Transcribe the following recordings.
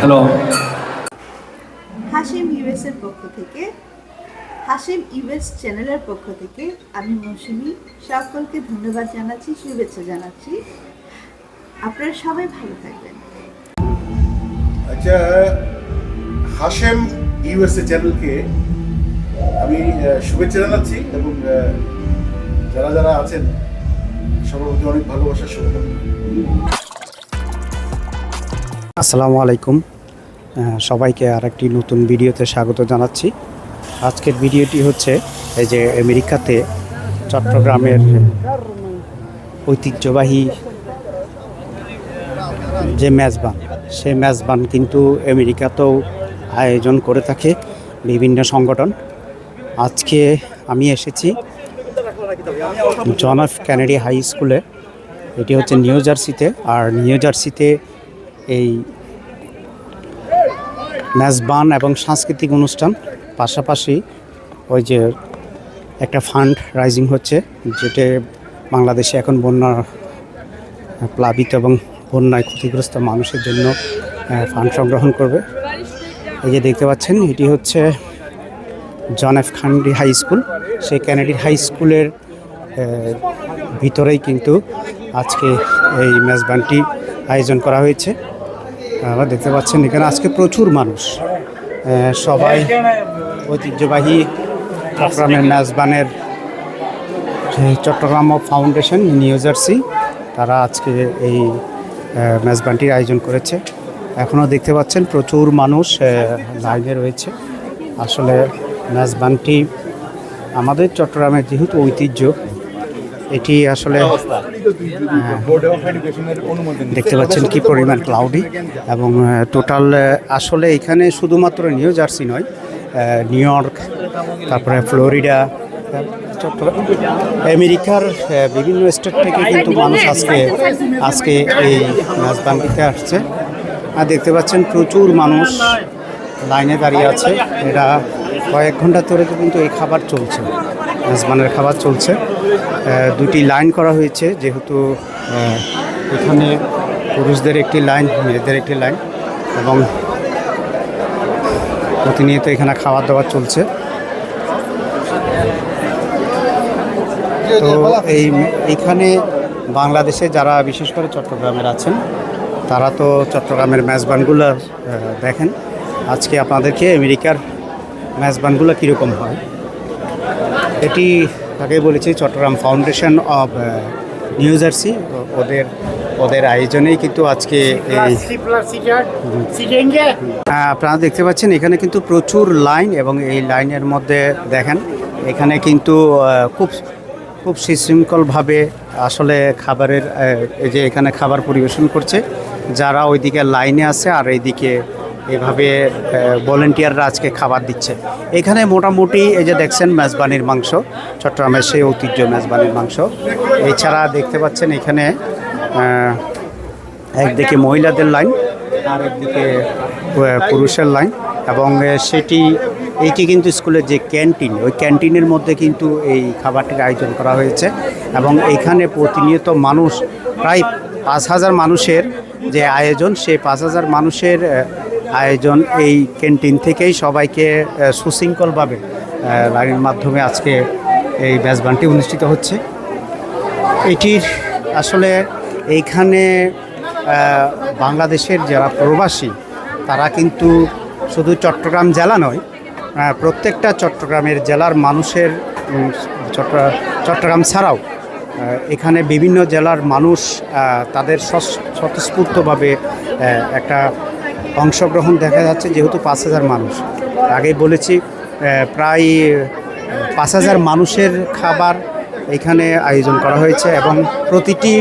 Hello Hashim US এর পক্ষ থেকে হাসিম ইউএস চ্যানেলের পক্ষ থেকে আমি মৌসুমি সকলকে ধন্যবাদ জানাচ্ছি শুভেচ্ছা জানাচ্ছি। আপনারা সবাই ভালো থাকবেন। আচ্ছা হাশেম ইউএসএ চ্যানেলকে আমি শুভেচ্ছা জানাচ্ছি এবং যারা যারা আছেন সবার প্রতি অনেক ভালোবাসার শুভকামনা। আসসালামু আলাইকুম। সবাইকে আর একটি নতুন ভিডিওতে স্বাগত জানাচ্ছি। আজকের ভিডিওটি হচ্ছে এই যে আমেরিকাতে চট্টগ্রামের ঐতিহ্যবাহী যে মেজবান, সেই মেজবান কিন্তু আমেরিকাতেও আয়োজন করে থাকে বিভিন্ন সংগঠন। আজকে আমি এসেছি জন এফ ক্যানেডি হাই স্কুলে। এটি হচ্ছে নিউ জার্সিতে। আর নিউ জার্সিতে এই মেজবান এবং সাংস্কৃতিক অনুষ্ঠান। পাশাপাশি ওই যে একটা ফান্ড রাইজিং হচ্ছে, যেটা বাংলাদেশে এখন বন্যা, প্লাবিত এবং বন্যায় ক্ষতিগ্রস্ত মানুষের জন্য ফান্ড সংগ্রহণ করবে। এই যে দেখতে পাচ্ছেন, এটি হচ্ছে John F Kennedy high school. সেই ক্যানেডি হাই স্কুলের ভিতরেই কিন্তু আজকে এই মেজবানটি আয়োজন করা হয়েছে। আমরা দেখতে পাচ্ছেন, এখানে আজকে প্রচুর মানুষ। সবাই ঐতিহ্যবাহী চট্টগ্রামের মেজবানের চট্টগ্রাম ফাউন্ডেশন, নিউ জার্সি, তারা আজকে এই মেজবানটির আয়োজন করেছে। এখনও দেখতে পাচ্ছেন প্রচুর মানুষ লাইনে রয়েছে। আসলে মেজবানটি আমাদের চট্টগ্রামের যেহেতু ঐতিহ্য এটি আসলে দেখতে পাচ্ছেন কি পরিমাণ ক্লাউডি এবং টোটাল আসলে এখানে শুধুমাত্র নিউ জার্সি নয় নিউ ইয়র্ক তারপরে ফ্লোরিডা আমেরিকার বিভিন্ন স্টেট থেকে কিন্তু মানুষ আজকে আজকে এই নাচবান্ডিতে আসছে। আর দেখতে পাচ্ছেন প্রচুর মানুষ লাইনে দাঁড়িয়ে আছে। এরা কয়েক ঘণ্টা ধরে কিন্তু এই খাবার চলছে। মেজবানের খাবার চলছে। দুটি লাইন করা হয়েছে, যেহেতু এখানে পুরুষদের একটি লাইন, মেয়েদের একটি লাইন এবং প্রতিনিয়ত এখানে খাবার দাবার চলছে। তো এই এইখানে বাংলাদেশে যারা বিশেষ করে চট্টগ্রামের আছেন, তারা তো চট্টগ্রামের মেজবানগুলো দেখেন। আজকে আপনাদেরকে আমেরিকার মেজবানগুলো কীরকম হয়। এটি আগে বলেছি Chittagong foundation of New Jersey. ওদের ওদের আয়োজনেই কিন্তু আজকে এই আপনারা দেখতে পাচ্ছেন এখানে কিন্তু প্রচুর লাইন এবং এই লাইনের মধ্যে দেখেন এখানে কিন্তু খুব খুব সুশৃঙ্খলভাবে আসলে খাবারের এই যে এখানে খাবার পরিবেশন করছে। যারা ওইদিকে লাইনে আছে আর এইদিকে এভাবে ভলেন্টিয়াররা আজকে খাবার দিচ্ছে। এখানে মোটামুটি এই যে দেখছেন মেজবানির মাংস, চট্টগ্রামের সেই ঐতিহ্য মেজবানির মাংস। এছাড়া দেখতে পাচ্ছেন এখানে একদিকে মহিলাদের লাইন, আর একদিকে পুরুষের লাইন। এবং সেটি এইটি কিন্তু স্কুলের যে ক্যান্টিন, ওই ক্যান্টিনের মধ্যে কিন্তু এই খাবারটির আয়োজন করা হয়েছে। এবং এখানে প্রতিনিয়ত মানুষ, প্রায় পাঁচ হাজার মানুষের যে আয়োজন, সেই পাঁচ হাজার মানুষের আয়োজন এই ক্যান্টিন থেকেই সবাইকে সুশৃঙ্খলভাবে লাইনের মাধ্যমে আজকে এই মেজবানটি অনুষ্ঠিত হচ্ছে। এটির আসলে এইখানে বাংলাদেশের যারা প্রবাসী, তারা কিন্তু শুধু চট্টগ্রাম জেলা নয় প্রত্যেকটা চট্টগ্রামের জেলার মানুষের চট্ট- চট্টগ্রাম ছাড়াও এখানে বিভিন্ন জেলার মানুষ তাদের স্বতঃস্ফূর্তভাবে একটা অংশগ্রহণ দেখা যাচ্ছে যেহেতু পাঁচ হাজার মানুষ। আগেই বলেছি প্রায় পাঁচ হাজার মানুষের খাবার এখানে আয়োজন করা হয়েছে এবং প্রতিটি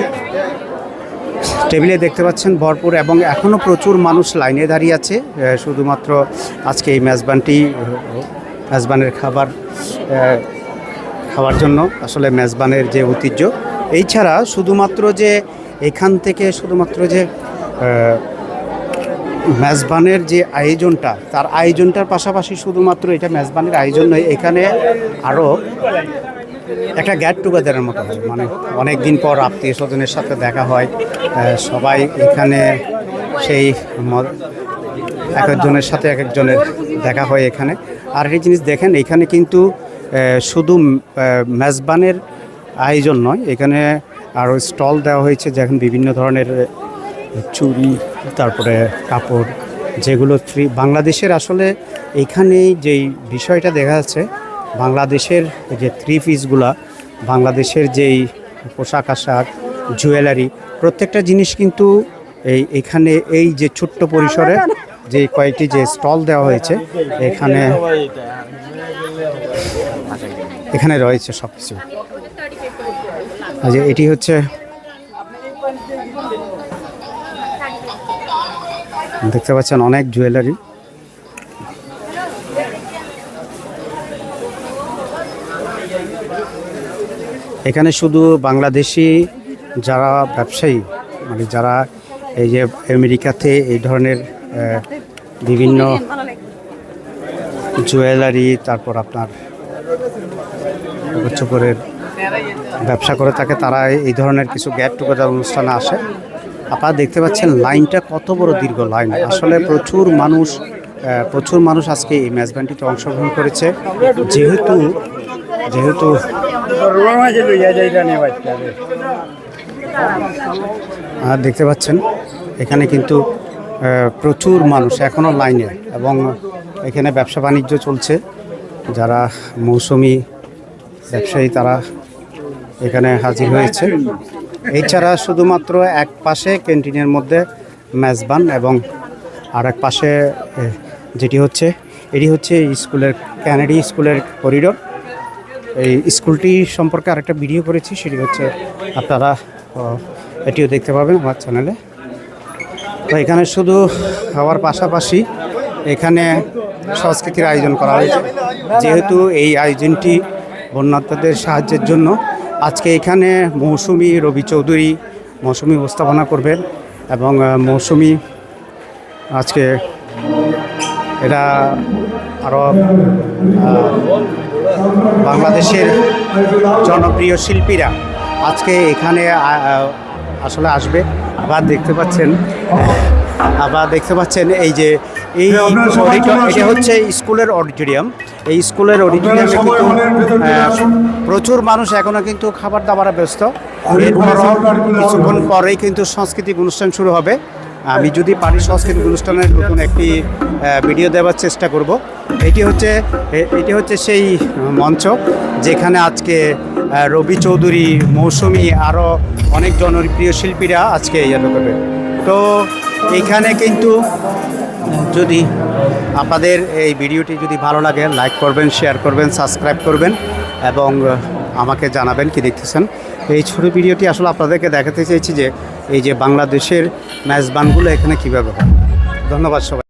টেবিলে দেখতে পাচ্ছেন ভরপুর এবং এখনও প্রচুর মানুষ লাইনে দাঁড়িয়ে আছে শুধুমাত্র আজকে এই মেজবানটি, মেজবানের খাবার খাওয়ার জন্য আসলে মেজবানের যে ঐতিহ্য। এই ছাড়া শুধুমাত্র যে এখান থেকে শুধুমাত্র যে মেজবানের যে আয়োজনটা, তার আয়োজনটার পাশাপাশি শুধুমাত্র এটা মেজবানের আয়োজন নয়, এখানে আরও একটা গ্যাট টুগেদারের মতো হয়। মানে অনেক দিন পর আত্মীয় স্বজনের সাথে দেখা হয় সবাই এখানে সেই এক একজনের সাথে এক একজনের দেখা হয় এখানে। আর একটা জিনিস দেখেন, এখানে কিন্তু শুধু মেজবানের আয়োজন নয়, এখানে আরও স্টল দেওয়া হয়েছে, যেখানে বিভিন্ন ধরনের চুড়ি, তারপরে কাপড়, যেগুলো থ্রি, বাংলাদেশের আসলে এখানে যেই বিষয়টা দেখা যাচ্ছে, বাংলাদেশের যে থ্রি পিসগুলা, বাংলাদেশের যেই পোশাক আশাক, জুয়েলারি, প্রত্যেকটা জিনিস কিন্তু এই এখানে এই যে ছোট্ট পরিসরে যে কয়েকটি যে স্টল দেওয়া হয়েছে, এখানে এখানে রয়েছে সব কিছু এটি হচ্ছে দেখতে পাচ্ছেন অনেক জুয়েলারি। এখানে শুধু বাংলাদেশি যারা ব্যবসায়ী মানে যারা এই যে আমেরিকাতে এই ধরনের বিভিন্ন জুয়েলারি, তারপর আপনার কাপড় ব্যবসা করে থাকে, তারা এই ধরনের কিছু গেট টুগেদার অনুষ্ঠানে আসে। আপনারা দেখতে পাচ্ছেন লাইনটা কত বড় দীর্ঘ লাইন। আসলে প্রচুর মানুষ প্রচুর মানুষ আজকে এই ম্যাচ ব্যান্ডটিতে অংশগ্রহণ করেছে। যেহেতু যেহেতু আর দেখতে পাচ্ছেন, এখানে কিন্তু প্রচুর মানুষ এখনও লাইনে এবং এখানে ব্যবসা বাণিজ্য চলছে। যারা মৌসুমি ব্যবসায়ী, তারা এখানে হাজির হয়েছে। এছাড়া শুধুমাত্র এক পাশে ক্যান্টিনের মধ্যে মেজবান এবং আর এক পাশে যেটি হচ্ছে, এটি হচ্ছে স্কুলের ক্যানেডি স্কুলের করিডোর। এই স্কুলটি সম্পর্কে আরেকটা ভিডিও করেছি, সেটি হচ্ছে আপনারা এটিও দেখতে পাবেন আমার চ্যানেলে। তো এখানে শুধু হওয়ার পাশাপাশি এখানে সংস্কৃতির আয়োজন করা হয়েছে। যেহেতু এই আয়োজনটি বন্যার্থদের সাহায্যের জন্য আজকে এখানে মৌসুমি রবি চৌধুরী মৌসুমি উপস্থাপনা করবেন এবং মৌসুমি আজকে এটা আরও বাংলাদেশের জনপ্রিয় শিল্পীরা আজকে এখানে আসলে আসবে। আবার দেখতে পাচ্ছেন আবার দেখতে পাচ্ছেন এই যে এই এটা হচ্ছে স্কুলের অডিটোরিয়াম। এই স্কুলের অডিটোরিয়ামে কিন্তু প্রচুর মানুষ এখনও কিন্তু খাবার দাবারে ব্যস্ত। এরপরও কিছুক্ষণ পরেই কিন্তু সাংস্কৃতিক অনুষ্ঠান শুরু হবে। আমি যদি পারি সাংস্কৃতিক অনুষ্ঠানের নতুন একটি ভিডিও দেওয়ার চেষ্টা করব। এটি হচ্ছে এটি হচ্ছে সেই মঞ্চ যেখানে আজকে রবি চৌধুরী মৌসুমি আরও অনেক জনপ্রিয় শিল্পীরা আজকে ইয়ে করবে তো এখানে কিন্তু যদি আপনাদের এই ভিডিওটি যদি ভালো লাগে লাইক করবেন শেয়ার করবেন সাবস্ক্রাইব করবেন এবং আমাকে জানাবেন কি দেখতেছেন। এই ছোটো ভিডিওটি আসলে আপনাদেরকে দেখাতে চেয়েছি যে এই যে বাংলাদেশের ম্যাচবানগুলো এখানে কীভাবে হয়। ধন্যবাদ সবাই।